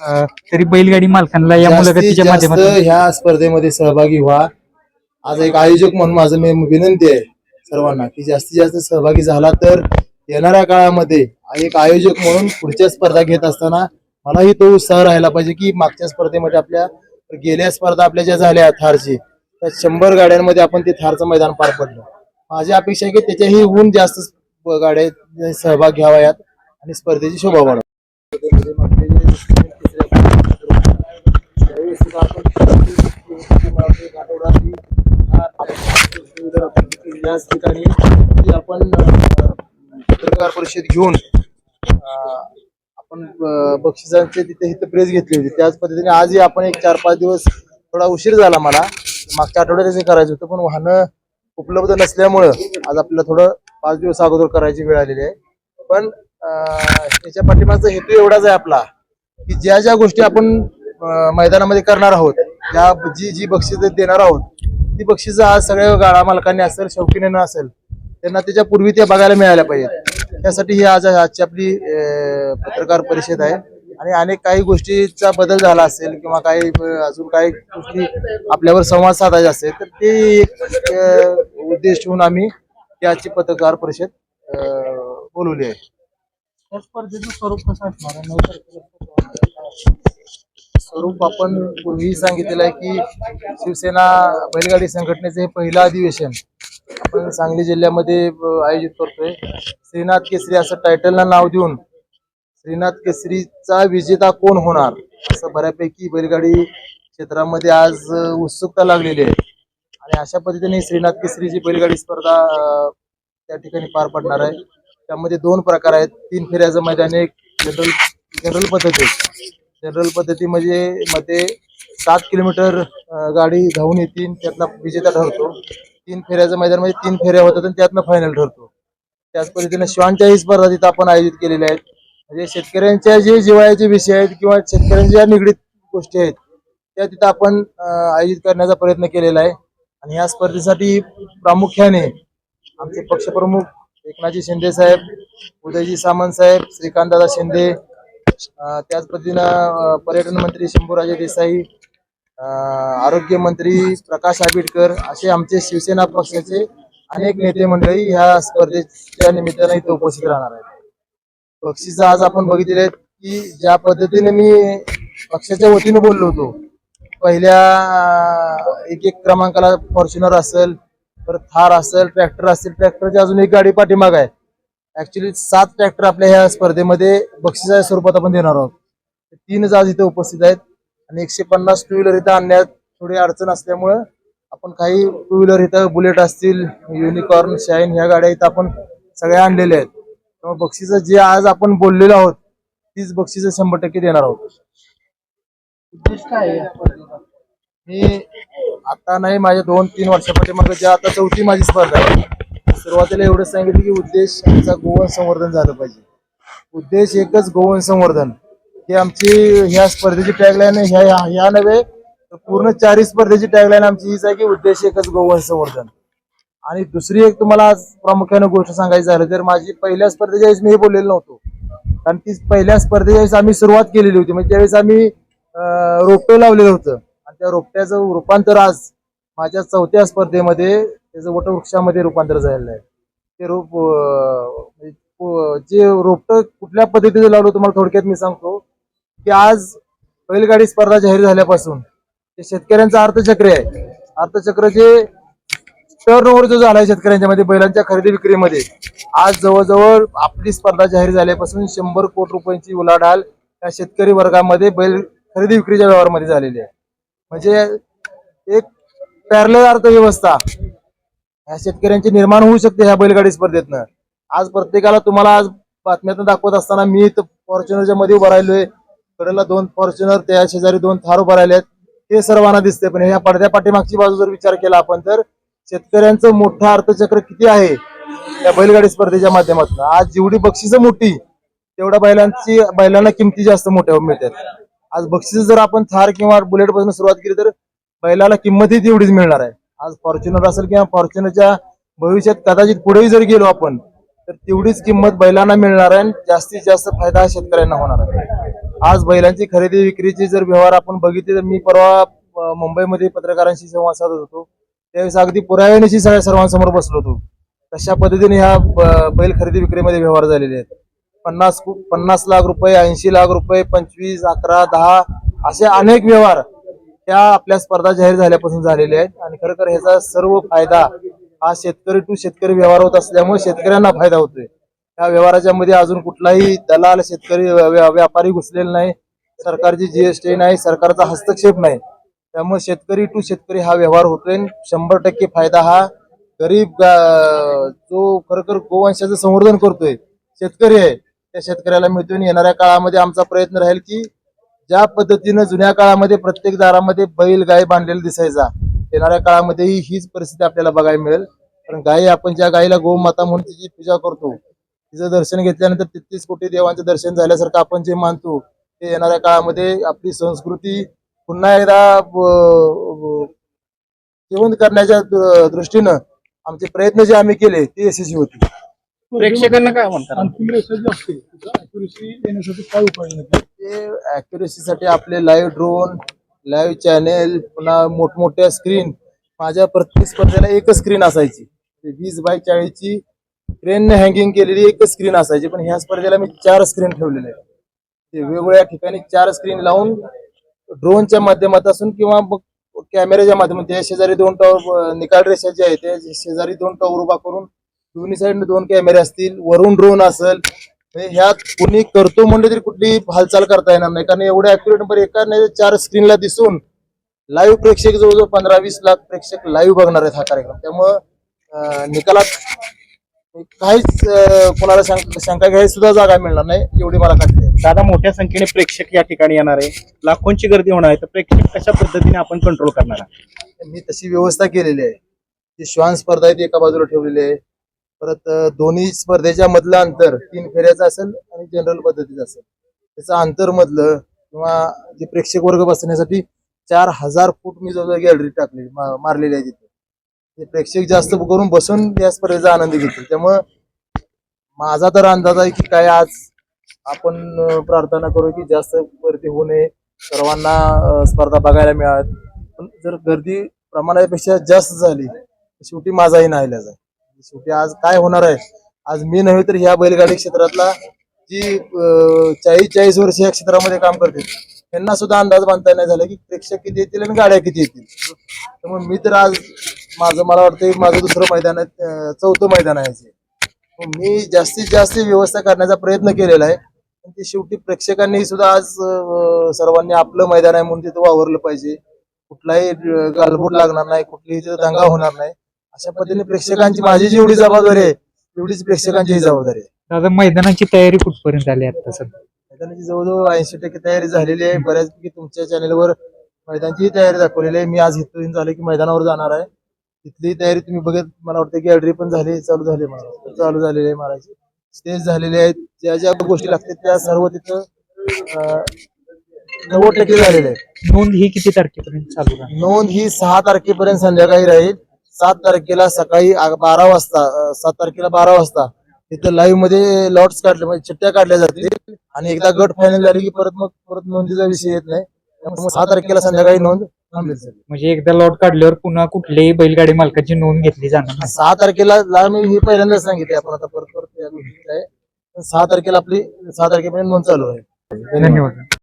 अं, तरी बैलगाडी मालकांना या जास्तीत मुलाखतीच्या जास्त माध्यमातून ह्या स्पर्धेमध्ये सहभागी व्हा. आज एक आयोजक म्हणून माझं मी विनंती आहे सर्वांना की जास्तीत जास्त सहभागी झाला तर येणाऱ्या काळामध्ये एक आयोजक म्हणून पुढच्या स्पर्धा घेत असताना मलाही तो उत्साह राहायला पाहिजे की मागच्या स्पर्धेमध्ये आपल्या गेल्या स्पर्धा आपल्या ज्या झाल्या थारची त्या शंभर गाड्यांमध्ये आपण ते थारचं मैदान पार पडलं. माझी अपेक्षा आहे की त्याच्याही होऊन जास्त गाड्या सहभाग घ्यावा यात आणि स्पर्धेची शोभा वाढवा सुद्धा आपण याच ठिकाणी जी आपण पत्रकार परिषद घेऊन आपण बक्षिसांचे तिथे हित प्रेस घेतली होती. त्याच पद्धतीने आजही आपण एक चार पाच दिवस थोडा उशीर झाला मला. मागच्या आठवड्यात करायचं होतं पण वाहनं उपलब्ध नसल्यामुळं आज आपल्याला थोडं पाच दिवस अगोदर करायची वेळ आलेली आहे. पण त्याच्या पाठीमागचा हेतू एवढाच आहे आपला की ज्या ज्या गोष्टी आपण मैदानामध्ये करणार आहोत. या जी जी बक्षीस देणार आहोत ती बक्षीस आज सगळ्या गाळा मालकांनी असेल शौकीने असेल त्यांना त्याच्या पूर्वी ते बघायला मिळाल्या पाहिजेत. त्यासाठी ही आज आजची आपली पत्रकार परिषद आहे. आणि अनेक काही गोष्टीचा बदल झाला असेल किंवा काही अजून काही गोष्टी आपल्यावर संवाद साधायचा असेल तर ते एक उद्देश ठेवून आम्ही ही आजची पत्रकार परिषद बोलवली आहे. त्या स्पर्धेचं स्वरूप कसं असणार स्वरूप आपण पूर्वी सांगितलेलं आहे की शिवसेना बैलगाडी संघटनेचे हे पहिलं अधिवेशन आपण सांगली जिल्ह्यामध्ये आयोजित करतोय. श्रीनाथ केसरी असं टायटलला नाव देऊन श्रीनाथ केसरीचा विजेता कोण होणार? असं बऱ्यापैकी बैलगाडी क्षेत्रामध्ये आज उत्सुकता लागलेली आहे. आणि अशा पद्धतीने श्रीनाथ केसरीची बैलगाडी स्पर्धा त्या ठिकाणी पार पडणार आहे. त्यामध्ये दोन प्रकार आहेत. तीन फेऱ्याचं मैदान एक जनरल जनरल पद्धती जनरल पद्धती म्हणजे मध्ये सात किलोमीटर गाडी धावून येतील त्यातला विजेता ठरतो. तीन फेऱ्याचं मैदान म्हणजे तीन फेऱ्या होतात आणि त्यातनं फायनल ठरतो. त्याच पद्धतीने श्वानच्याही स्पर्धा तिथं आपण आयोजित केलेल्या आहेत. म्हणजे शेतकऱ्यांच्या जे जिवाळ्याचे विषय आहेत किंवा शेतकऱ्यांच्या निगडीत गोष्टी आहेत त्या तिथं आपण आयोजित करण्याचा प्रयत्न केलेला आहे. आणि या स्पर्धेसाठी प्रामुख्याने आमचे पक्षप्रमुख एकनाथजी शिंदे साहेब उदयजी सामंत साहेब श्रीकांतदादा शिंदे त्याच पद्धतीनं पर्यटन मंत्री शंभूराजे देसाई आरोग्य मंत्री प्रकाश आंबेडकर असे आमचे शिवसेना पक्षाचे अनेक नेते मंडळी ह्या स्पर्धेच्या निमित्तानं इथे उपस्थित राहणार आहेत. बक्षीस आज आपण बघितले आहेत की ज्या पद्धतीने मी पक्षाच्या वतीने बोललो होतो पहिल्या एक एक क्रमांकाला फॉर्च्युनर असेल परत थार असेल ट्रॅक्टर असेल ट्रॅक्टरची अजून एक गाडी पाठीमाग आहे. ऍक्च्युली सात ट्रॅक्टर आपल्या ह्या स्पर्धेमध्ये बक्षिसाच्या स्वरूपात आपण देणार आहोत. तीनच आज इथे उपस्थित आहेत. आणि एकशे पन्नास टू व्हीलर इथं आणण्यात थोडी अडचण असल्यामुळं आपण काही टू व्हीलर इथं बुलेट असतील युनिकॉर्न शाईन ह्या गाड्या इथं आपण सगळ्या आणलेल्या आहेत. त्यामुळे बक्षिसं जे आज आपण बोललेलो आहोत तीच बक्षिसं शंभर टक्के देणार आहोत. उद्देश काय मी आता नाही माझ्या दोन तीन वर्षापाठीमागे ज्या आता चौथी माझी स्पर्धा आहे. सुरुवातीला एवढं सांगितलं की उद्देश आमचा गोवन संवर्धन झालं पाहिजे. उद्देश एकच गोवन संवर्धन. हे आमची ह्या स्पर्धेची टॅगलाईन ह्या ह्या ह्या नव्हे पूर्ण चारही स्पर्धेची टॅगलाईन आमची हीच आहे की उद्देश एकच गोवन संवर्धन. आणि दुसरी एक तुम्हाला आज प्रामुख्याने गोष्ट सांगायची झालं तर माझी पहिल्या स्पर्धेच्या वेळेस मी हे बोललेलो नव्हतो. कारण ती पहिल्या स्पर्धेच्या वेळेस आम्ही सुरुवात केलेली होती. म्हणजे त्यावेळेस आम्ही अं, रोपटं लावलेलं होतं. आणि त्या रोपट्याचं रूपांतर आज माझ्या चौथ्या स्पर्धेमध्ये त्याचं वटवृक्षामध्ये रूपांतर झालेलं आहे. ते रोप म्हणजे जे रोपटं कुठल्या पद्धतीचं लावलं तुम्हाला थोडक्यात मी सांगतो. की आज बैलगाडी स्पर्धा जाहीर झाल्यापासून ते शेतकऱ्यांचं अर्थचक्र आहे. अर्थचक्र जे टर्न ओव्हर जो झालाय शेतकऱ्यांच्या मध्ये बैलांच्या खरेदी विक्रीमध्ये आज जवळजवळ आपली स्पर्धा जाहीर झाल्यापासून शंभर कोटी रुपयांची उलाढाल त्या शेतकरी वर्गामध्ये बैल खरेदी विक्रीच्या व्यवहारामध्ये झालेली आहे. म्हणजे एक पॅरल अर्थव्यवस्था ह्या शेतकऱ्यांची निर्माण होऊ शकते ह्या बैलगाडी स्पर्धेतनं. आज प्रत्येकाला तुम्हाला आज बातम्यातून दाखवत असताना मी इथं फॉर्च्युनरच्या मध्ये उभा राहिलोय. कडेला दोन फॉर्च्युनर त्या शेजारी दोन थार उभा राहिले आहेत ते सर्वांना दिसते पण ह्या पडद्या पाठीमागची बाजू जर विचार केला आपण तर शेतकऱ्यांचं मोठं अर्थचक्र किती आहे या बैलगाडी स्पर्धेच्या माध्यमातून? आज जेवढी बक्षिसं मोठी तेवढ्या बैलांची बैलांना किमती जास्त मोठ्या मिळतात. आज बक्षीस जर आपण थार किंवा बुलेटपासून सुरुवात केली तर बैलाला किंमतही तेवढीच मिळणार आहे. आज फॉर्च्युनर असेल किंवा फॉर्च्युनरच्या भविष्यात कदाचित पुढेही जर गेलो आपण तर तेवढीच किंमत बैलांना मिळणार आहे आणि जास्तीत जास्त फायदा हा शेतकऱ्यांना होणार आहे. आज बैलांची खरेदी विक्रीची जर व्यवहार आपण बघितले तर मी परवा मुंबईमध्ये पत्रकारांशी संवाद साधत होतो. त्यावेळेस अगदी पुराव्यानेशी सगळ्या सर्वांसमोर बसलो होतो. तशा पद्धतीने ह्या बैल खरेदी विक्रीमध्ये व्यवहार झालेले आहेत. पन्नास पन्नास लाख रुपये ऐंशी लाख रुपये पंचवीस अकरा दहा असे अनेक व्यवहार त्या आपल्या स्पर्धा जाहीर झाल्यापासून झालेल्या आहेत. आणि खरं ह्याचा सर्व फायदा हा शेतकरी टू शेतकरी व्यवहार होत असल्यामुळे शेतकऱ्यांना फायदा होतोय. त्या व्यवहाराच्या मध्ये अजून कुठलाही दलाल शेतकरी व्यापारी घुसलेला नाही. सरकारची जीएसटी नाही सरकारचा हस्तक्षेप नाही. त्यामुळे शेतकरी टू शेतकरी हा व्यवहार होतोय. आणि शंभर टक्के फायदा हा गरीब जो खरोखर गोवंशाचं संवर्धन करतोय शेतकरी आहे त्या शेतकऱ्याला मिळतोय. आणि येणाऱ्या काळामध्ये आमचा प्रयत्न राहील की ज्या पद्धतीनं जुन्या काळामध्ये प्रत्येक दारामध्ये बैल गाय बांधलेला दिसायचा येणाऱ्या काळामध्येही हीच परिस्थिती आपल्याला बघायला मिळेल. कारण गायी आपण ज्या गायीला गोमाता म्हणून तिची पूजा करतो तिचं दर्शन घेतल्यानंतर तेहतीस कोटी देवांचं दर्शन झाल्यासारखं आपण जे मानतो ते येणाऱ्या काळामध्ये आपली संस्कृती पुन्हा एकदा जिवंत करण्याच्या दृष्टीनं आमचे प्रयत्न जे आम्ही केले ते यशस्वी होते प्रेक्षकांना काय म्हणतात? अंतिम ते अॅक्युरेसीसाठी आपले लाईव्ह ड्रोन लाईव्ह चॅनेल पुन्हा मोठमोठ्या स्क्रीन माझ्या प्रत्येक स्पर्धेला एकच स्क्रीन असायची. वीस बाय चाळीसची ट्रेनने हँगिंग केलेली एकच स्क्रीन असायची. पण ह्या स्पर्धेला मी चार स्क्रीन ठेवलेले ते वेगवेगळ्या ठिकाणी चार स्क्रीन लावून ड्रोनच्या माध्यमातून किंवा मग कॅमेऱ्याच्या माध्यमातून शेजारी दोन टॉवर निकाल रेषा जे आहे त्या शेजारी दोन टॉवर उभा करून दोन्ही साईडने दोन कॅमेरे असतील. वरून ड्रोन असेल ह्यात कुणी करतो म्हणले तरी कुठली हालचाल करता येणार नाही. कारण एवढ्या अॅक्युरेट नंबर एका नाही चार स्क्रीनला दिसून लाईव्ह प्रेक्षक जवळजवळ पंधरा वीस लाख प्रेक्षक लाईव्ह बघणार आहेत हा कार्यक्रम. त्यामुळं निकालात काहीच कोणाला शंका घ्यायची सुद्धा जागा मिळणार नाही एवढी मला खात्री आहे. दादा मोठ्या संख्येने प्रेक्षक या ठिकाणी येणार आहे. लाखोंची गर्दी होणार आहे. तर प्रेक्षक कशा पद्धतीने आपण कंट्रोल करणार आहे मी तशी व्यवस्था केलेली आहे. जी श्वान स्पर्धा आहे ती एका बाजूला ठेवलेली आहे. परत दोन्ही स्पर्धेच्या मधलं अंतर तीन फेऱ्याचं असेल आणि जनरल पद्धतीचं असेल. त्याचं अंतर मधलं किंवा जे प्रेक्षक वर्ग बसण्यासाठी चार हजार फूट मी जवळजवळ गॅलरी टाकली मारलेली आहे तिथे. ते प्रेक्षक जास्त करून बसून या स्पर्धेचा आनंद घेतील. त्यामुळं माझा तर अंदाज आहे की काय आज आपण प्रार्थना करू की जास्त गर्दी होऊ नये. सर्वांना स्पर्धा बघायला मिळाव्यात. पण जर गर्दी प्रमाणापेक्षा जास्त झाली तर शेवटी माझाही नाही इलाज आहे. शेवटी आज काय होणार आहे? आज मी नव्हे तर ह्या बैलगाडी क्षेत्रातला जी चाळीस चाळीस वर्ष या क्षेत्रामध्ये काम करते त्यांना सुद्धा अंदाज बांधता नाही झाला की प्रेक्षक किती येतील आणि गाड्या किती येतील. त्यामुळे मी तर आज माझं मला वाटतं माझं दुसरं मैदान आहे चौथं मैदान आहे मी जास्तीत जास्त व्यवस्था करण्याचा प्रयत्न केलेला आहे. पण ते शेवटी प्रेक्षकांनी सुद्धा आज सर्वांनी आपलं मैदान आहे म्हणून तिथं वावरलं पाहिजे. कुठलाही गालबोट लागणार नाही कुठलीही तिथं दंगा होणार नाही. अशा पद्धतीने प्रेक्षकांची माझी जेवढी जबाबदारी आहे तेवढीच प्रेक्षकांची जबाबदारी आहे. दादा मैदानाची तयारी कुठपर्यंत आली आता सध्या? मैदानाची जवळजवळ ऐंशी टक्के तयारी झालेली आहे. बऱ्याचपैकी तुमच्या चॅनेलवर मैदानची तयारी दाखवलेली आहे. मी आज इथून झाले की मैदानावर जाणार आहे. तिथली तयारी तुम्ही बघत मला वाटतं की गॅलरी पण झाली चालू झाली मला चालू झालेली आहे मारायची स्टेज झालेले आहेत. ज्या ज्या गोष्टी लागतात त्या सर्व तिथं नव्वद टक्के झालेले आहेत. नोंद ही किती तारखेपर्यंत चालू नोंद ही सहा तारखेपर्यंत संध्याकाळी राहील. सात तारखेला सकाळी बारा वाजता सात तारखेला बारा वाजता तिथं लाईव्हमध्ये लॉट्स काढले म्हणजे चिठ्ठ्या काढल्या जातील. आणि एकदा गट फायनल झाली की परत मग परत नोंदीचा विषय येत नाही. सहा तारखेला संध्याकाळी नोंद म्हणजे एकदा लॉट काढल्यावर पुन्हा कुठल्याही बैलगाडी मालकाची नोंद घेतली जाणार नाही. सहा तारखेला मी हे पहिल्यांदाच सांगितले आपण आता परत परत. सहा तारखेला आपली सहा तारखेपर्यंत नोंद चालू आहे. धन्यवाद.